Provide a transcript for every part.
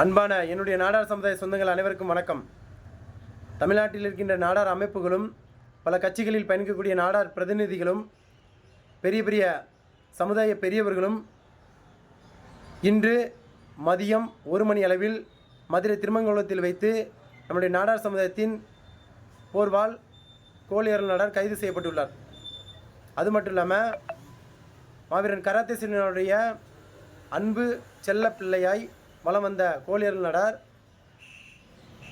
அன்பான என்னுடைய நாடார் சமுதாய சொந்தங்கள் அனைவருக்கும் வணக்கம். தமிழ்நாட்டில் இருக்கின்ற நாடார் அமைப்புகளும் பல கட்சிகளில் பயணிக்கக்கூடிய நாடார் பிரதிநிதிகளும் பெரிய பெரிய சமுதாய பெரியவர்களும் இன்று மதியம் ஒரு மணி அளவில் மதுரை திருமங்கலத்தில் வைத்து நம்முடைய நாடார் சமுதாயத்தின் போர்வால் கோழியர்கள் நாடார் கைது செய்யப்பட்டுள்ளார். அது மட்டும் இல்லாமல் மாவீரன் கராத்தேசனுடைய அன்பு செல்ல பிள்ளையாய் வலம் வந்த கோழியர்கள் நடார்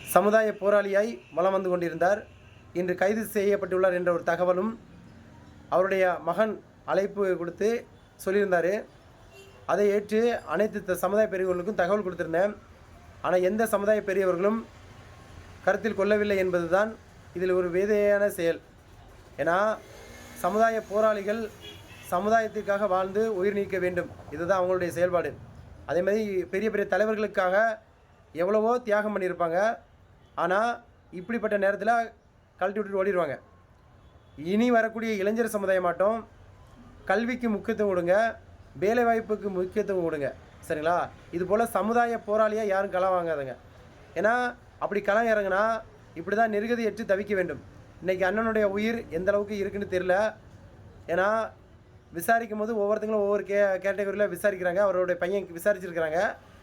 சமுதாய போராளியாய் வலம் வந்து கொண்டிருந்தார். இன்று கைது செய்யப்பட்டுள்ளார் என்ற ஒரு தகவலும் அவருடைய மகன் அழைப்பு கொடுத்து சொல்லியிருந்தார். அதை ஏற்று அனைத்து த- சமுதாய பெரியவர்களுக்கும் தகவல் கொடுத்திருந்தேன். ஆனால் எந்த சமுதாய பெரியவர்களும் கருத்தில் கொள்ளவில்லை என்பது தான் இதில் ஒரு வேதையான செயல். ஏன்னா சமுதாய போராளிகள் சமுதாயத்திற்காக வாழ்ந்து உயிர் நீக்க வேண்டும். இதுதான் அவங்களுடைய செயல்பாடு. அதே மாதிரி பெரிய பெரிய தலைவர்களுக்காக எவ்வளவோ தியாகம் பண்ணியிருப்பாங்க. ஆனால் இப்படிப்பட்ட நேரத்தில் கழட்டி விட்டுட்டு ஓடிடுவாங்க இனி வரக்கூடிய இளைஞர் சமுதாயம் மாட்டோம் கல்விக்கு முக்கியத்துவம் கொடுங்க வேலைவாய்ப்புக்கு முக்கியத்துவம் கொடுங்க. சரிங்களா? இது போல் சமுதாய போராளியாக யாரும் களம் வாங்காதுங்க. ஏன்னா அப்படி களம் இறங்குனா இப்படி தான் நெருகதி எட்டு தவிக்க வேண்டும். இன்றைக்கி அண்ணனுடைய உயிர் எந்த அளவுக்கு இருக்குன்னு தெரில ஏன்னா விசாரிக்கும் போது ஒவ்வொருத்தங்களும் ஒவ்வொரு கே கேட்டகரியில் விசாரிக்கிறாங்க. அவருடைய பையன் விசாரிச்சிருக்கிறாங்க.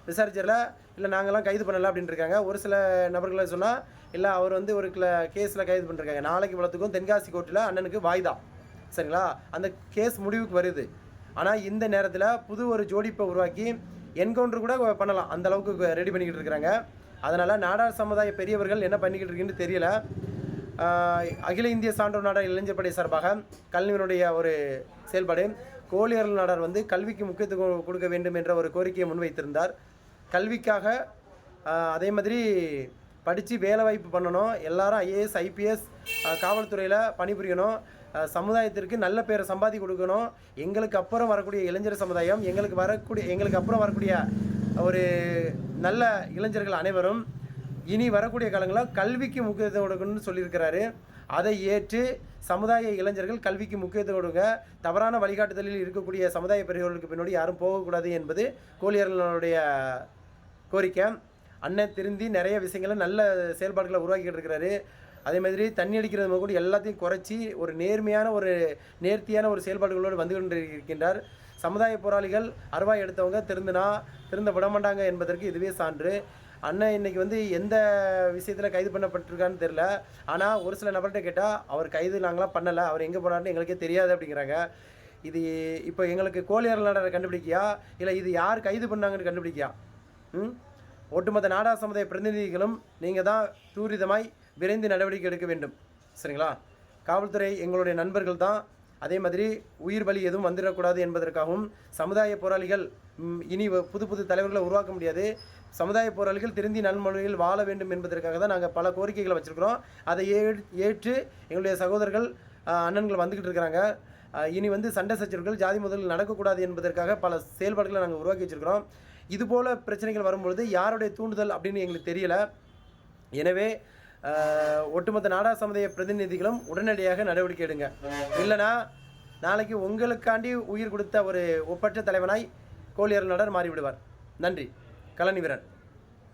விசாரிச்சதில் இல்லை நாங்களாம் கைது பண்ணலை அப்படின்ட்டு இருக்காங்க ஒரு சில நபர்களை சொன்னால் இல்லை அவர் வந்து ஒரு கில கேஸில் கைது பண்ணிருக்காங்க. நாளைக்கு வளர்த்துக்கும் தென்காசி கோர்ட்டில் அண்ணனுக்கு வாய்தா. சரிங்களா? அந்த கேஸ் முடிவுக்கு வருது. ஆனால் இந்த நேரத்தில் புது ஒரு ஜோடிப்பை உருவாக்கி என்கவுண்டர் கூட பண்ணலாம். அந்த அளவுக்கு ரெடி பண்ணிக்கிட்டு இருக்கிறாங்க. அதனால் நாடார் சமுதாய பெரியவர்கள் என்ன பண்ணிக்கிட்டு இருக்குன்னு தெரியல. அகில இந்திய சான்றோர் நாடார் இளைஞர் படை சார்பாக கல்வியினுடைய ஒரு செயல்பாடு. கோழியர்கள் நாடார் வந்து கல்விக்கு முக்கியத்துவம் கொடுக்க வேண்டும் என்ற ஒரு கோரிக்கையை முன்வைத்திருந்தார். கல்விக்காக அதே மாதிரி படித்து வேலைவாய்ப்பு பண்ணணும். எல்லாரும் ஐஏஎஸ் ஐபிஎஸ் காவல்துறையில் பணிபுரியணும். சமுதாயத்திற்கு நல்ல பேரை சம்பாதி கொடுக்கணும். எங்களுக்கு அப்புறம் வரக்கூடிய இளைஞர் சமுதாயம் எங்களுக்கு வரக்கூடிய எங்களுக்கு அப்புறம் வரக்கூடிய ஒரு நல்ல இளைஞர்கள் அனைவரும் இனி வரக்கூடிய காலங்களில் கல்விக்கு முக்கியத்துவம் கொடுக்கணும்னு சொல்லியிருக்கிறாரு. அதை ஏற்று சமுதாய இளைஞர்கள் கல்விக்கு முக்கியத்துவம் கொடுங்க. தவறான வழிகாட்டுதலில் இருக்கக்கூடிய சமுதாய பெரியவர்களுக்கு பின்னாடி யாரும் போகக்கூடாது என்பது கோழியர்களுடைய கோரிக்கை. அண்ணன் திருந்தி நிறைய விஷயங்களை நல்ல செயல்பாடுகளை உருவாக்கிட்டு இருக்கிறாரு. அதே மாதிரி தண்ணி அடிக்கிறது கூட எல்லாத்தையும் குறைச்சி ஒரு நேர்மையான ஒரு நேர்த்தியான ஒரு செயல்பாடுகளோடு வந்து கொண்டு இருக்கின்றார் சமுதாய போராளிகள் அருவாய் எடுத்தவங்க திருந்தினா திருந்த விடமாட்டாங்க என்பதற்கு இதுவே சான்று. அண்ணன் இன்னைக்கு வந்து எந்த விஷயத்தில் கைது பண்ணப்பட்டிருக்கான்னு தெரில ஆனால் ஒரு சில நபர்கிட்ட கேட்டால் அவர் கைது நாங்களாம் பண்ணலை. அவர் எங்கே போனார்னு எங்களுக்கே தெரியாது அப்படிங்கிறாங்க. இது இப்போ எங்களுக்கு கோழியார் நாடரை கண்டுபிடிக்கியா? இல்லை இது யார் கைது பண்ணாங்கன்னு கண்டுபிடிக்கியா? ம்? ஒட்டுமொத்த நாடா சமுதாய பிரதிநிதிகளும் நீங்கள் தான் தூரிதமாய் விரைந்து நடவடிக்கை எடுக்க வேண்டும். சரிங்களா? காவல்துறை எங்களுடைய நண்பர்கள் தான் அதே மாதிரி உயிர் பலி எதுவும் வந்துடக்கூடாது என்பதற்காகவும் சமுதாய போராளிகள் இனி புது புது தலைவர்களை உருவாக்க முடியாது. சமுதாய போராளிகள் திருந்தி நன்மொழியில் வாழ வேண்டும் என்பதற்காக தான் நாங்கள் பல கோரிக்கைகளை வச்சுருக்கிறோம். அதை ஏ- ஏற்று எங்களுடைய சகோதரர்கள் அண்ணன்கள் வந்துக்கிட்டு இருக்கிறாங்க. இனி வந்து சண்டை சச்சரவுகள் ஜாதி முதல் நடக்கக்கூடாது என்பதற்காக பல செயல்பாடுகளை நாங்கள் உருவாக்கி வச்சுருக்கிறோம். இதுபோல் பிரச்சனைகள் வரும்பொழுது யாருடைய தூண்டுதல் அப்படின்னு எங்களுக்கு தெரியல. எனவே ஒட்டுமொத்த நாடா சமுதாய பிரதிநிதிகளும் உடனடியாக நடவடிக்கை எடுங்க. இல்லைனா நாளைக்கு உங்களுக்காண்டி உயிர் கொடுத்த ஒரு ஒப்பற்ற தலைவனாய் கோழியர் நடர் மாறிவிடுவார். நன்றி. கலனி வீரன்